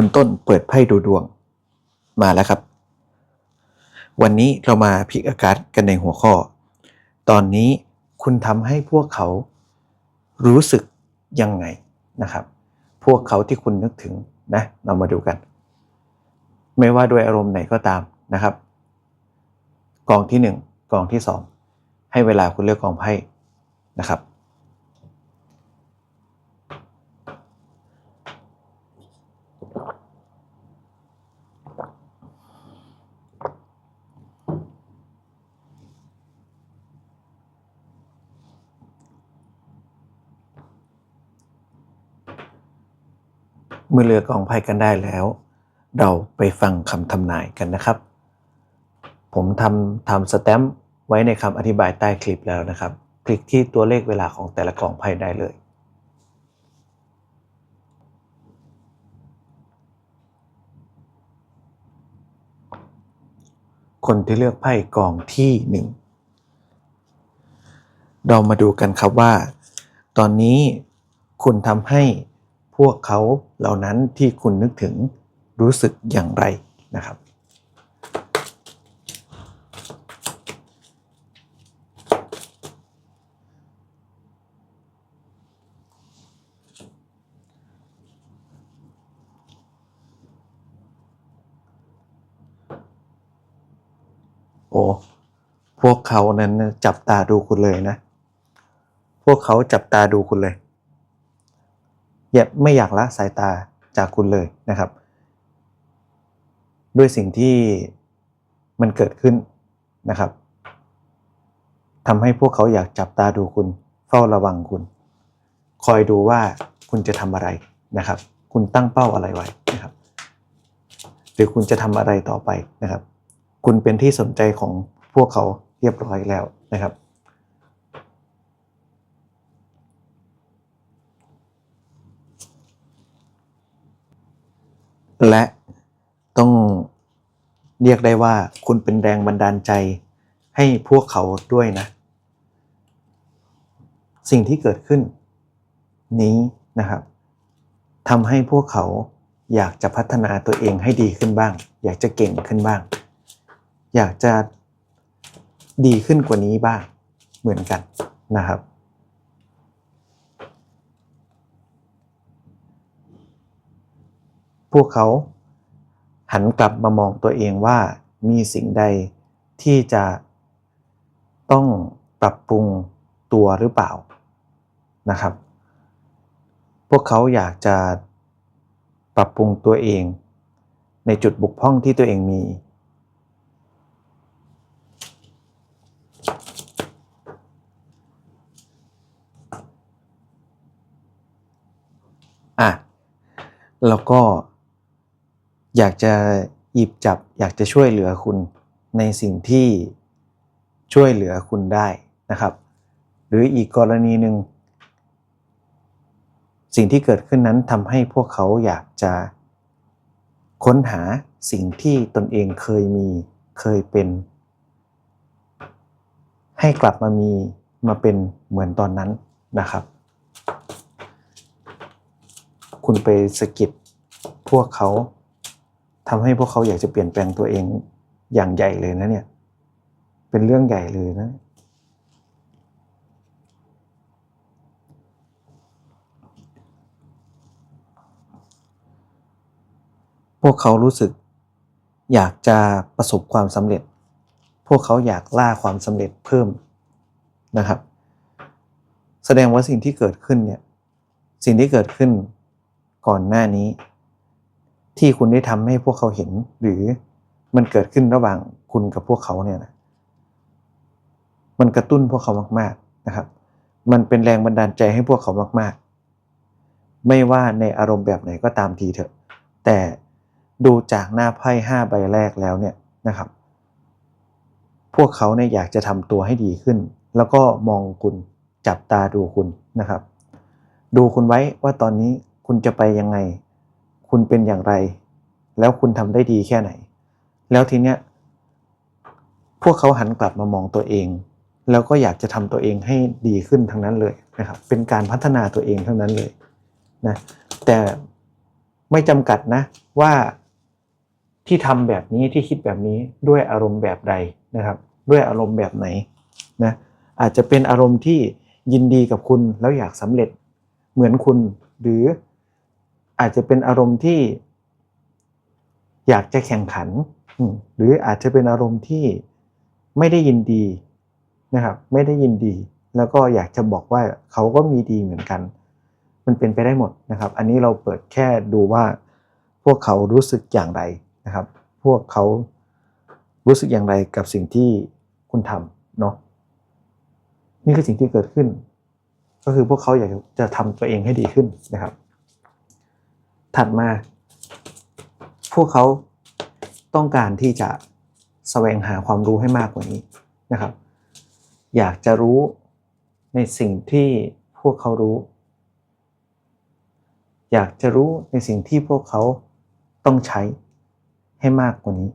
คุณต้นเปิดไพ่ดูดวงมาแล้วครับ วันนี้เรามาพิกอาการกันในหัวข้อ ตอนนี้คุณทำให้พวกเขารู้สึกยังไงนะครับ พวกเขาที่คุณนึกถึงนะเรามาดูกัน ไม่ว่าด้วยอารมณ์ไหนก็ตามนะครับ กองที่หนึ่งกองที่สองให้เวลาคุณเลือกกองไพ่นะครับ เมื่อเลือกกองไพ่กันได้แล้ว เราไปฟังคำทำนายกันนะครับ ผมทำทำสแตมป์ไว้ในคำอธิบายใต้คลิปแล้วนะครับ คลิกที่ตัวเลขเวลาของแต่ละกองไพ่ได้เลยคนที่เลือกไพ่กองที่หนึ่งเรามาดูกันครับว่า ตอนนี้คุณทำให้ พวกเขาเหล่านั้นที่คุณนึกถึงรู้สึกอย่างไรนะครับ โอ้พวกเขานั้นจับตาดูคุณเลยนะ พวกเขาจับตาดูคุณเลย อย่าไม่อยากละสายตาจากคุณเลยนะครับ ด้วยสิ่งที่มันเกิดขึ้นนะครับทำให้พวกเขาอยากจับตาดูคุณ เฝ้าระวังคุณ คอยดูว่าคุณจะทำอะไรนะครับ คุณตั้งเป้าอะไรไว้นะครับ หรือคุณจะทำอะไรต่อไปนะครับ คุณเป็นที่สนใจของพวกเขาเรียบร้อยแล้วนะครับ และต้องเรียกได้ว่าคุณเป็นแรงบันดาลใจให้พวกเขาด้วยนะ สิ่งที่เกิดขึ้น นี้นะครับทำให้พวกเขาอยากจะพัฒนาตัวเองให้ดีขึ้นบ้าง อยากจะเก่งขึ้นบ้าง อยากจะดีขึ้นกว่านี้บ้างเหมือนกันนะครับ พวกเขาหันกลับมามองตัวเองว่ามีสิ่งใดที่จะต้องปรับปรุงตัวหรือเปล่านะครับ พวกเขาอยากจะปรับปรุงตัวเอง ในจุดบุกพร่องที่ตัวเองมี อะ แล้วก็ อยากจะหยิบจับ อยากจะช่วยเหลือคุณในสิ่งที่ช่วยเหลือคุณได้นะครับ หรืออีกกรณีหนึ่งสิ่งที่เกิดขึ้นนั้นทำให้พวกเขาอยากจะค้นหาสิ่งที่ตนเองเคยมีเคยเป็น ให้กลับมามีมาเป็นเหมือนตอนนั้นนะครับ คุณไปสะกิดพวกเขา ทำให้พวกเขาอยากจะเปลี่ยนแปลงตัวเองอย่างใหญ่เลยนะเนี่ย เป็นเรื่องใหญ่เลยนะ พวกเขารู้สึก อยากจะประสบความสำเร็จ พวกเขาอยากล่าความสำเร็จเพิ่มนะครับ แสดงว่าสิ่งที่เกิดขึ้นเนี่ย สิ่งที่เกิดขึ้นก่อนหน้านี้ ที่คุณได้ทำให้พวกเขาเห็น หรือมันเกิดขึ้นระหว่างคุณกับพวกเขาเนี่ยนะมันกระตุ้นพวกเขามาก ๆนะครับ มันเป็นแรงบันดาลใจให้พวกเขามาก ๆ ไม่ว่าในอารมณ์แบบไหนก็ตามทีเถอะ แต่ดูจากหน้าไพ่ห้าใบแรกแล้วเนี่ยนะครับ พวกเขาเนี่ยอยากจะทำตัวให้ดีขึ้น แล้วก็มองคุณจับตาดูคุณนะครับ ดูคุณไว้ว่าตอนนี้คุณจะไปยังไง คุณเป็นอย่างไร แล้วคุณทำได้ดีแค่ไหน แล้วทีเนี้ยพวกเขาหันกลับมามองตัวเอง แล้วก็อยากจะทำตัวเองให้ดีขึ้นทั้งนั้นเลยนะครับเป็นการพัฒนาตัวเองทั้งนั้นเลยนะแต่ไม่จำกัดนะว่าที่ทำแบบนี้ที่คิดแบบนี้ด้วยอารมณ์แบบใดนะครับ ด้วยอารมณ์แบบไหนนะอาจจะเป็นอารมณ์ที่ยินดีกับคุณแล้วอยากสำเร็จเหมือนคุณหรือ อาจจะเป็นอารมณ์ที่อยากจะแข่งขัน หรืออาจจะเป็นอารมณ์ที่ไม่ได้ยินดีนะครับ ไม่ได้ยินดี แล้วก็อยากจะบอกว่าเขาก็มีดีเหมือนกัน มันเป็นไปได้หมดนะครับ อันนี้เราเปิดแค่ดูว่าพวกเขารู้สึกอย่างไรนะครับ พวกเขารู้สึกอย่างไรกับสิ่งที่คุณทำเนาะนี่คือสิ่งที่เกิดขึ้น ก็คือพวกเขาอยากจะทำตัวเองให้ดีขึ้นนะครับ ถัดมา พวกเขาต้องการที่จะแสวงหาความรู้ให้มากกว่านี้นะครับ อยากจะรู้ในสิ่งที่พวกเขารู้ อยากจะรู้ในสิ่งที่พวกเขาต้องใช้ให้มากกว่านี้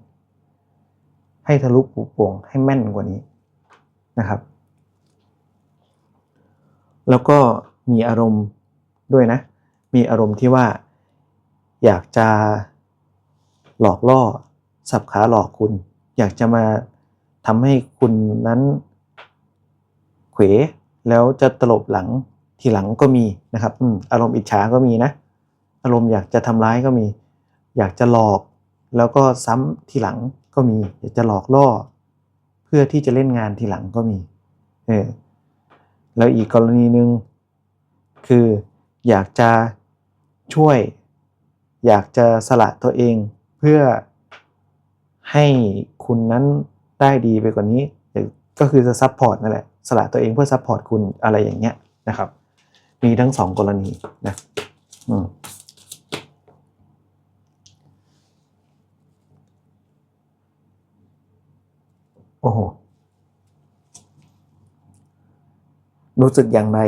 ให้ทะลุปูโป่งให้แม่นกว่านี้นะครับ แล้วก็มีอารมณ์ด้วยนะ มีอารมณ์ที่ว่า อยากจะหลอกล่อสับขาหลอกคุณ อยากจะมาทำให้คุณนั้นเขวแล้วจะตลบหลังทีหลังก็มีนะครับออารมณ์อิจฉาก็มีนะ อารมณ์อยากจะทำร้ายก็มี อยากจะหลอกแล้วก็ซ้ำทีหลังก็มี อยากจะหลอกล่อ เพื่อที่จะเล่นงานทีหลังก็มีเออแล้วอีกกรณีหนึ่งคืออยากจะช่วย อยากจะสละตัวเองเพื่อให้คุณนั้นได้ดีไปกว่านี้ก็คือจะซัพพอร์ตนั่นแหละสละตัวเองเพื่อซัพพอร์ตคุณอะไรอย่างเงี้ยนะครับ มีทั้งสองกรณีนะอืมโอ้โห รู้สึกอย่างไร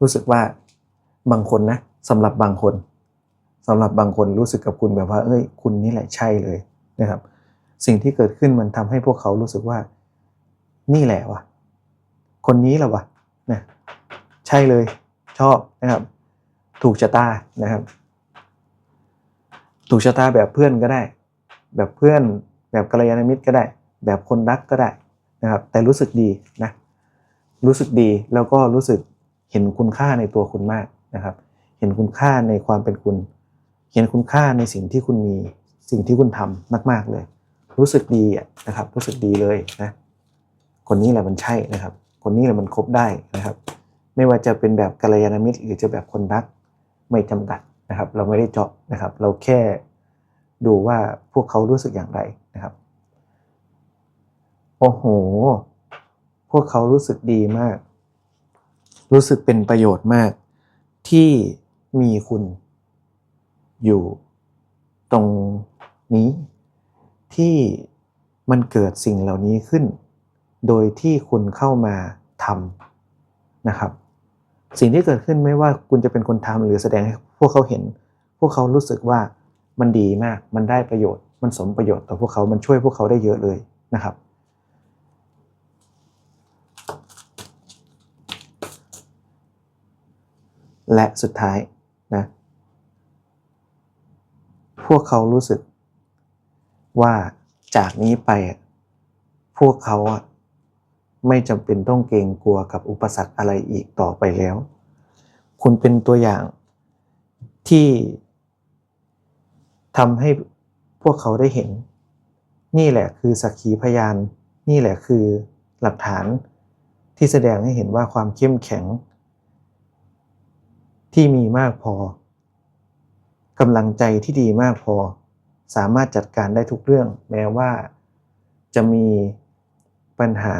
รู้สึกว่าบางคนนะสำหรับบางคน สำหรับบางคนรู้สึกกับคุณแบบว่า เอ้ย คุณนี่แหละใช่เลยนะครับ สิ่งที่เกิดขึ้นมันทำให้พวกเขารู้สึกว่า นี่แหละวะคนนี้แหละวะนะใช่เลยชอบนะครับ ถูกชะตานะครับ ถูกชะตาแบบเพื่อนก็ได้ แบบเพื่อนแบบกัลยาณมิตรก็ได้ แบบคนรักก็ได้นะครับ แต่รู้สึกดีนะรู้สึกดีแล้วก็รู้สึกเห็นคุณค่าในตัวคุณมากนะครับ เห็นคุณค่าในความเป็นคุณ เห็นคุณค่าในสิ่งที่คุณมีสิ่งที่คุณทำมาก ๆเลย รู้สึกดีนะครับ รู้สึกดีเลยนะคนนี้แหละมันใช่นะครับ คนนี้แหละมันคบได้นะครับ ไม่ว่าจะเป็นแบบกัลยาณมิตร หรือจะแบบคนรักไม่จำกัดนะครับ เราไม่ได้เจาะนะครับ เราแค่ดูว่าพวกเขารู้สึกอย่างไรนะครับโอ้โห พวกเขารู้สึกดีมาก รู้สึกเป็นประโยชน์มาก ที่มีคุณ อยู่ตรงนี้ที่มันเกิดสิ่งเหล่านี้ขึ้น โดยที่คุณเข้ามาทำนะครับ สิ่งที่เกิดขึ้นไม่ว่าคุณจะเป็นคนทำหรือแสดงให้พวกเขาเห็น พวกเขารู้สึกว่ามันดีมาก มันได้ประโยชน์ มันสมประโยชน์ต่อพวกเขา มันช่วยพวกเขาได้เยอะเลยนะครับ และสุดท้ายนะ พวกเขารู้สึก ว่าจากนี้ไป พวกเขาไม่จำเป็นต้องเกรงกลัวกับอุปสรรคอะไรอีกต่อไปแล้ว คุณเป็นตัวอย่างที่ทำให้พวกเขาได้เห็น นี่แหละคือสักขีพยาน นี่แหละคือหลักฐานที่แสดงให้เห็นว่าความเข้มแข็ง ที่มีมากพอ กำลังใจที่ดีมากพอ สามารถจัดการได้ทุกเรื่อง แม้ว่า จะมีปัญหา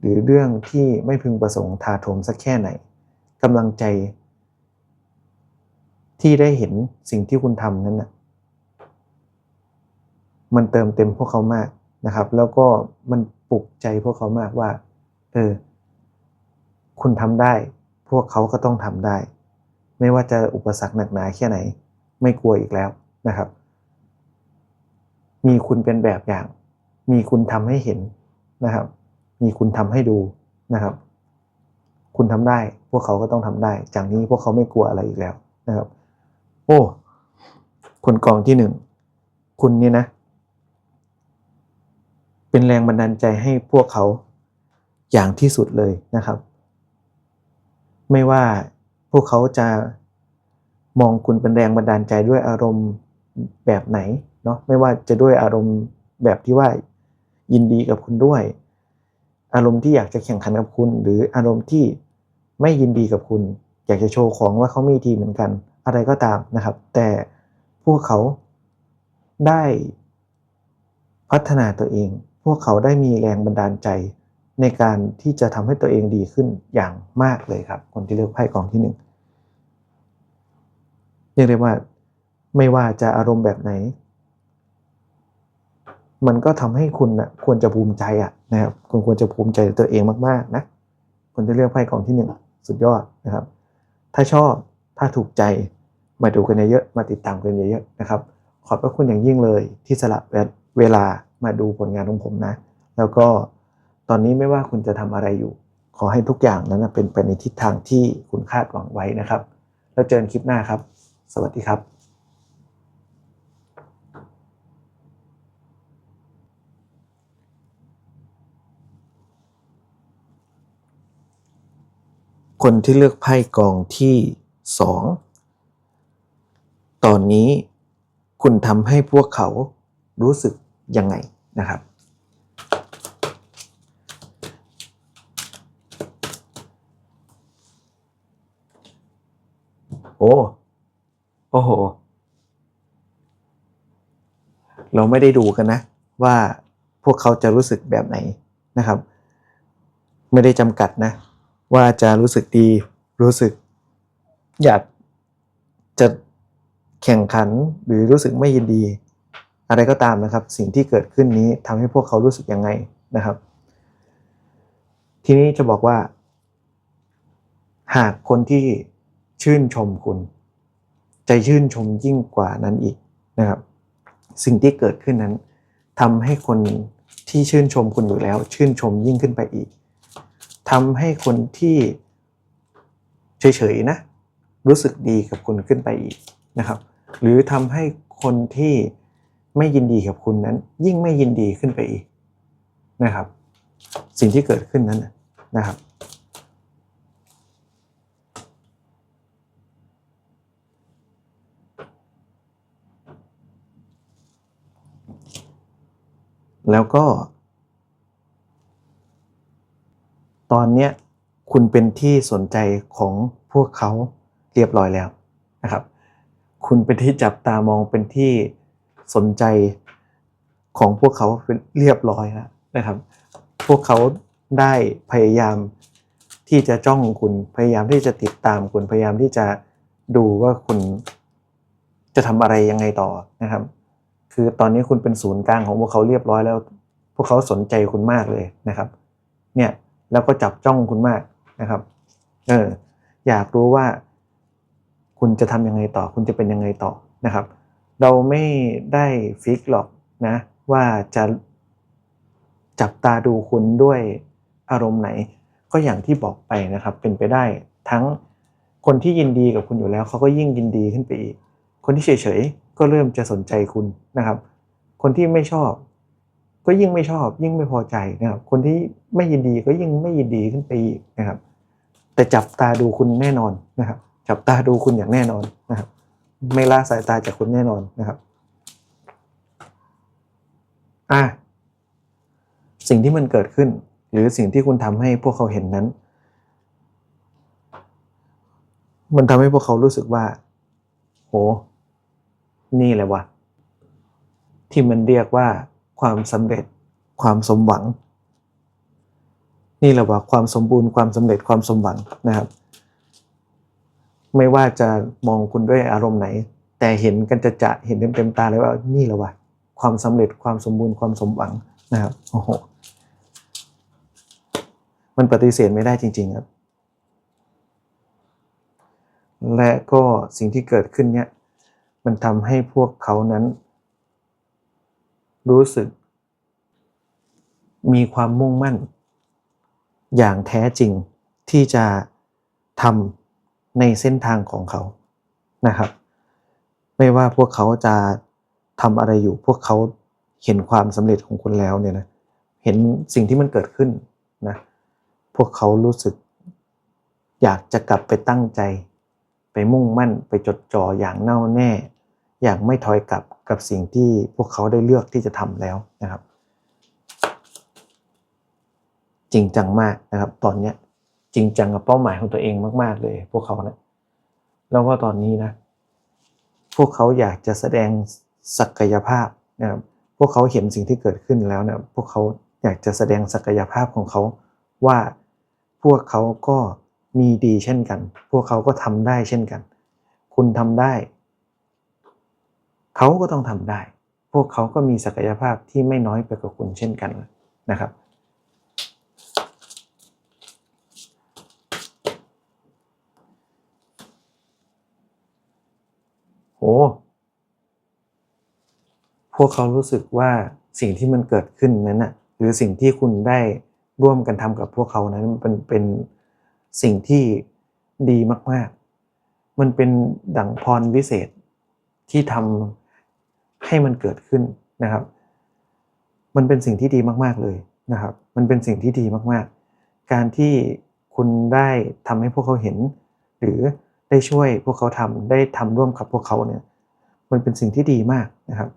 หรือเรื่องที่ไม่พึงประสงค์ถาโถมสักแค่ไหนกำลังใจ ที่ได้เห็นสิ่งที่คุณทำนั้นนะมันเติมเต็มพวกเขามากนะครับ แล้วก็มันปลุกใจพวกเขามากว่า เออ คุณทำได้ พวกเขาก็ต้องทำได้ ไม่ว่าจะอุปสรรคหนักหนาแค่ไหน ไม่กลัวอีกแล้วนะครับ มีคุณเป็นแบบอย่าง มีคุณทำให้เห็นนะครับ มีคุณทำให้ดูนะครับ คุณทำได้ พวกเขาก็ต้องทำได้ จากนี้พวกเขาไม่กลัวอะไรอีกแล้วนะครับ โอ้คนกองที่หนึ่งคุณนี่นะ เป็นแรงบันดาลใจให้พวกเขาอย่างที่สุดเลยนะครับ ไม่ว่าพวกเขาจะ มองคุณเป็นแรงบันดาลใจด้วยอารมณ์แบบไหนเนาะไม่ว่าจะด้วยอารมณ์แบบที่ว่ายินดีกับคุณด้วย อารมณ์ที่อยากจะแข่งขันกับคุณ หรืออารมณ์ที่ไม่ยินดีกับคุณ อยากจะโชว์ของว่าเขามีทีเหมือนกัน อะไรก็ตามนะครับ แต่พวกเขาได้พัฒนาตัวเอง พวกเขาได้มีแรงบันดาลใจในการที่จะทำให้ตัวเองดีขึ้นอย่างมากเลยครับ คนที่เลือกไพ่กองที่หนึ่ง เรียกได้ว่าไม่ว่าจะอารมณ์แบบไหน มันก็ทำให้คุณนะควรจะภูมิใจอะนะครับคุณควรจะภูมิใจตัวเองมากๆนะคนที่เลือกไพ่กองที่หนึ่งสุดยอดนะครับ ถ้าชอบถ้าถูกใจมาดูกันเยอะๆมาติดตามกันเยอะๆนะครับ ขอบพระคุณอย่างยิ่งเลยที่สละเวลามาดูผลงานของผมนะ แล้วก็ตอนนี้ไม่ว่าคุณจะทำอะไรอยู่ ขอให้ทุกอย่างนั้นเป็นไปในทิศทางที่คุณคาดหวังไว้นะครับ แล้วเจอกันคลิปหน้าครับ สวัสดีครับคนที่เลือกไพ่กองที่สองตอนนี้คุณทำให้พวกเขารู้สึกยังไงนะครับ โอ้ โอ้โห เราไม่ได้ดูกันนะ ว่าพวกเขาจะรู้สึกแบบไหนนะครับ ไม่ได้จำกัดนะ ว่าจะรู้สึกดีรู้สึก อยากจะแข่งขันหรือรู้สึกไม่ยินดี อะไรก็ตามนะครับ สิ่งที่เกิดขึ้นนี้ทำให้พวกเขารู้สึกยังไงนะครับ ทีนี้จะบอกว่า หากคนที่ชื่นชมคุณ ใจชื่นชมยิ่งกว่านั้นอีกนะครับ สิ่งที่เกิดขึ้นนั้นทำให้คนที่ชื่นชมคุณอยู่แล้ว ชื่นชมยิ่งขึ้นไปอีกทำให้คนที่เฉยๆนะ รู้สึกดีกับคุณขึ้นไปอีกนะครับ หรือทำให้คนที่ไม่ยินดีกับคุณนั้น ยิ่งไม่ยินดีขึ้นไปอีกนะครับ สิ่งที่เกิดขึ้นนั้นนะครับ แล้วก็ ตอนเนี้ยคุณเป็นที่สนใจของพวกเขาเรียบร้อยแล้วนะครับ คุณเป็นที่จับตามองเป็นที่สนใจของพวกเขาเป็นเรียบร้อยแล้วนะครับ พวกเขาได้พยายามที่จะจ้องคุณพยายามที่จะติดตามคุณพยายามที่จะดูว่าคุณจะทำอะไรยังไงต่อนะครับ คือตอนนี้คุณเป็นศูนย์กลางของพวกเขาเรียบร้อยแล้ว พวกเขาสนใจคุณมากเลยนะครับ เนี่ยแล้วก็จับจ้องคุณมากนะครับ เอออยากรู้ว่า คุณจะทำยังไงต่อ คุณจะเป็นยังไงต่อนะครับ เราไม่ได้ฟิกหรอกนะ ว่าจะจับตาดูคุณด้วยอารมณ์ไหน ก็อย่างที่บอกไปนะครับ เป็นไปได้ทั้งคนที่ยินดีกับคุณอยู่แล้วเขาก็ยิ่งยินดีขึ้นไปอีก คนที่เฉยๆ ก็เริ่มจะสนใจคุณนะครับ คนที่ไม่ชอบ ก็ยิ่งไม่ชอบ ยิ่งไม่พอใจนะครับ คนที่ไม่ยินดีก็ยิ่งไม่ยินดีขึ้นไปอีกนะครับ แต่จับตาดูคุณแน่นอนนะครับ จับตาดูคุณอย่างแน่นอนนะครับ ไม่ละสายตาจากคุณแน่นอนนะครับอะสิ่งที่มันเกิดขึ้น หรือสิ่งที่คุณทำให้พวกเขาเห็นนั้น มันทำให้พวกเขารู้สึกว่า โห นี่แหละวะที่มันเรียกว่าความสำเร็จความสมหวัง นี่แหละว่าความสมบูรณ์ความสำเร็จความสมหวังนะครับ ไม่ว่าจะมองคุณด้วยอารมณ์ไหน แต่เห็นกันจะจะเห็นเต็มเต็มตาเลยว่านี่แหละวะความสำเร็จความสมบูรณ์ความสมหวังนะครับโอ้โหมันปฏิเสธไม่ได้จริง ๆ ครับ และก็สิ่งที่เกิดขึ้นเนี่ย มันทำให้พวกเขานั้น รู้สึก มีความมุ่งมั่น อย่างแท้จริงที่จะทำในเส้นทางของเขานะครับ ไม่ว่าพวกเขาจะทำอะไรอยู่ พวกเขาเห็นความสำเร็จของคุณแล้วเนี่ยนะเห็นสิ่งที่มันเกิดขึ้นนะพวกเขารู้สึก อยากจะกลับไปตั้งใจ ไปมุ่งมั่นไปจดจ่ออย่างแน่วแน่ อย่างไม่ถอยกลับกับสิ่งที่พวกเขาได้เลือกที่จะทำแล้วนะครับ จริงจังมากนะครับ ตอนนี้จริงจังกับเป้าหมายของตัวเองมาก ๆ เลย พวกเขานะแล้วก็ตอนนี้นะ พวกเขาอยากจะแสดงศักยภาพนะครับพวกเขาเห็นสิ่งที่เกิดขึ้นแล้วนะพวกเขาอยากจะแสดงศักยภาพของเขาว่าพวกเขาก็มีดีเช่นกัน พวกเขาก็ทำได้เช่นกัน คุณทำได้ เขาก็ต้องทำได้ พวกเขาก็มีศักยภาพที่ไม่น้อยไปกว่าคุณเช่นกันนะครับ โอ้พวกเขารู้สึกว่าสิ่งที่มันเกิดขึ้นนั้นน่ะหรือสิ่งที่คุณได้ร่วมกันทำกับพวกเขานั้นมันเป็นสิ่งที่ดีมาก ๆ มันเป็นดั่งพรวิเศษที่ทำ ให้มันเกิดขึ้นนะครับ มันเป็นสิ่งที่ดีมากๆเลยนะครับ มันเป็นสิ่งที่ดีมากๆ การที่คุณได้ทำให้พวกเขาเห็น หรือได้ช่วยพวกเขาทำได้ทำร่วมกับพวกเขาเนี่ย มันเป็นสิ่งที่ดีมากนะครับ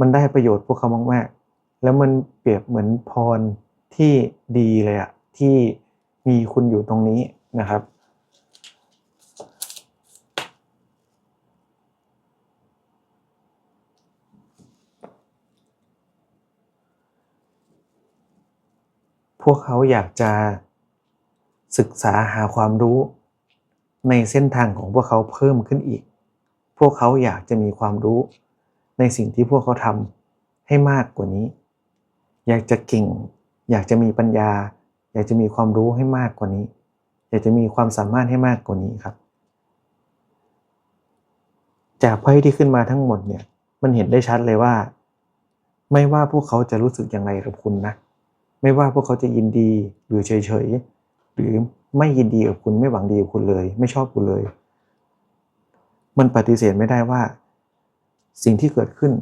มันได้ประโยชน์พวกเขามากๆ แล้วมันเปรียบเหมือนพรที่ดีเลยอะที่มีคุณอยู่ตรงนี้นะครับ พวกเขาอยากจะศึกษาหาความรู้ในเส้นทางของพวกเขาเพิ่มขึ้นอีก พวกเขาอยากจะมีความรู้ในสิ่งที่พวกเขาทำให้มากกว่านี้ อยากจะเก่ง อยากจะมีปัญญา อยากจะมีความรู้ให้มากกว่านี้ อยากจะมีความสามารถให้มากกว่านี้ครับ จากไพ่ที่ขึ้นมาทั้งหมดเนี่ย มันเห็นได้ชัดเลยว่า ไม่ว่าพวกเขาจะรู้สึกอยังไงกับคุณนะ ไม่ว่าพวกเขาจะยินดีหรือเฉยๆหรือไม่ยินดีกับคุณไม่หวังดีกับคุณเลย ไม่ชอบคุณเลย มันปฏิเสธไม่ได้ว่า สิ่งที่เกิดขึ้น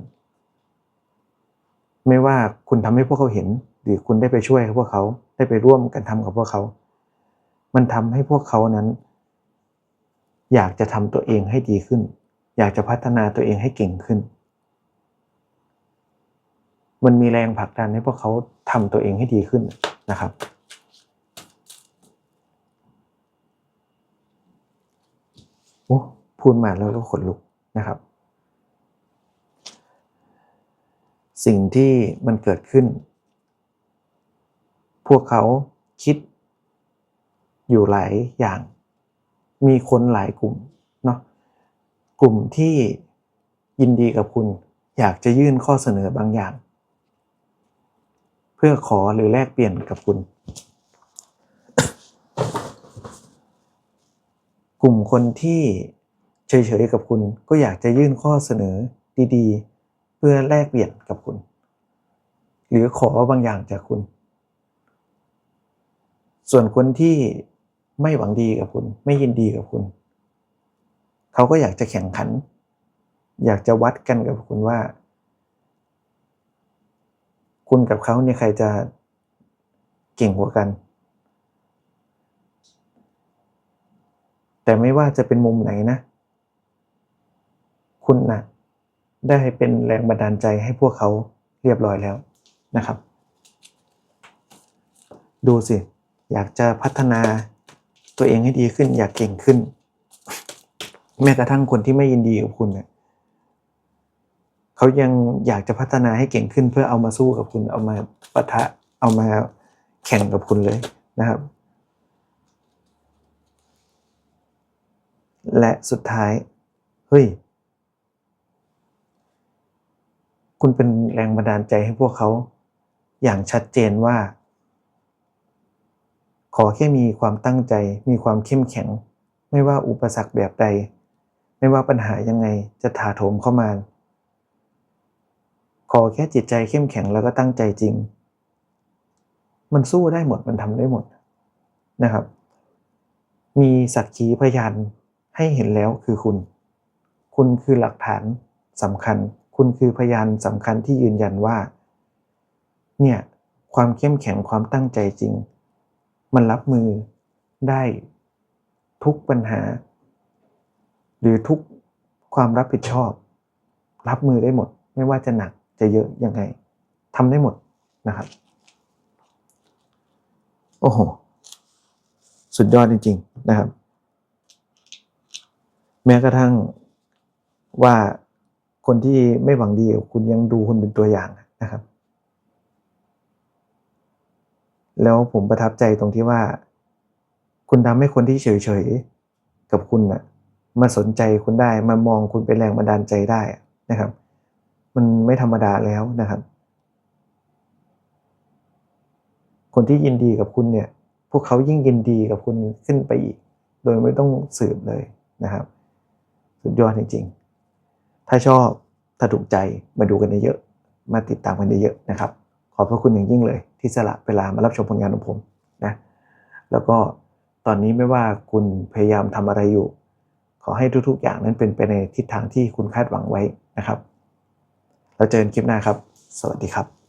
ไม่ว่าคุณทำให้พวกเขาเห็น หรือคุณได้ไปช่วยพวกเขาได้ไปร่วมกันทำกับพวกเขา มันทำให้พวกเขานั้น อยากจะทำตัวเองให้ดีขึ้น อยากจะพัฒนาตัวเองให้เก่งขึ้น มันมีแรงผลักดันให้พวกเขาทำตัวเองให้ดีขึ้นนะครับโอ้พูดมาแล้วก็ขนลุกนะครับ สิ่งที่มันเกิดขึ้น พวกเขาคิดอยู่หลายอย่าง มีคนหลายกลุ่มเนาะกลุ่มที่ยินดีกับคุณ อยากจะยื่นข้อเสนอบางอย่าง พื่อขอหรือแลกเปลี่ยนกับคุณ กลุ่มคนที่เฉยๆกับคุณก็อยากจะยื่นข้อเสนอดีๆ เพื่อแลกเปลี่ยนกับคุณ หรือขอบางอย่างจากคุณ ส่วนคนที่ไม่หวังดีกับคุณ ไม่ยินดีกับคุณ เขาก็อยากจะแข่งขัน อยากจะวัดกันกับคุณว่า คุณกับเขาเนี่ยใครจะเก่งกว่ากัน แต่ไม่ว่าจะเป็นมุมไหนนะ คุณนะได้เป็นแรงบันดาลใจให้พวกเขาเรียบร้อยแล้วนะครับ ดูสิ อยากจะพัฒนาตัวเองให้ดีขึ้น อยากเก่งขึ้น แม้กระทั่งคนที่ไม่ยินดีกับคุณเนี่ย เขายังอยากจะพัฒนาให้เก่งขึ้นเพื่อเอามาสู้กับคุณเอามาปะทะเอามาแข่งกับคุณเลยนะครับ และสุดท้าย เฮ้ย คุณเป็นแรงบันดาลใจให้พวกเขา อย่างชัดเจนว่า ขอแค่มีความตั้งใจ มีความเข้มแข็ง ไม่ว่าอุปสรรคแบบใด ไม่ว่าปัญหายังไงจะถาโถมเข้ามา ขอแค่จิตใจเข้มแข็งแล้วก็ตั้งใจจริง มันสู้ได้หมดมันทำได้หมดนะครับ มีสักขีพยานให้เห็นแล้วคือคุณ คุณคือหลักฐานสำคัญ คุณคือพยานสำคัญที่ยืนยันว่า เนี่ยความเข้มแข็งความตั้งใจจริง มันรับมือได้ทุกปัญหา หรือทุกความรับผิดชอบ รับมือได้หมดไม่ว่าจะหนัก จะเยอะยังไงทำได้หมดนะครับ โอ้โห สุดยอดจริง ๆ นะครับ แม้กระทั่งว่าคนที่ไม่หวังดีคุณยังดูคุณเป็นตัวอย่างนะครับ แล้วผมประทับใจตรงที่ว่า คุณทำให้คนที่เฉยๆกับคุณนะ่ะมาสนใจคุณได้มามองคุณเป็นแรงบันดาลใจได้นะครับ มันไม่ธรรมดาแล้วนะครับ คนที่ยินดีกับคุณเนี่ย พวกเขายิ่งยินดีกับคุณขึ้นไปอีก โดยไม่ต้องสืบเลยนะครับ สุดยอดจริงๆ ถ้าชอบถ้าถูกใจมาดูกันเยอะๆมาติดตามกันเยอะๆนะครับ ขอบพระคุณอย่างยิ่งเลย ที่สละเวลามารับชมผลงานของผมนะ แล้วก็ตอนนี้ไม่ว่าคุณพยายามทำอะไรอยู่ ขอให้ทุกๆ อย่างนั้นเป็นไปในทิศทางที่คุณคาดหวังไว้นะครับ แล้วเจอกันคลิปหน้าครับ สวัสดีครับ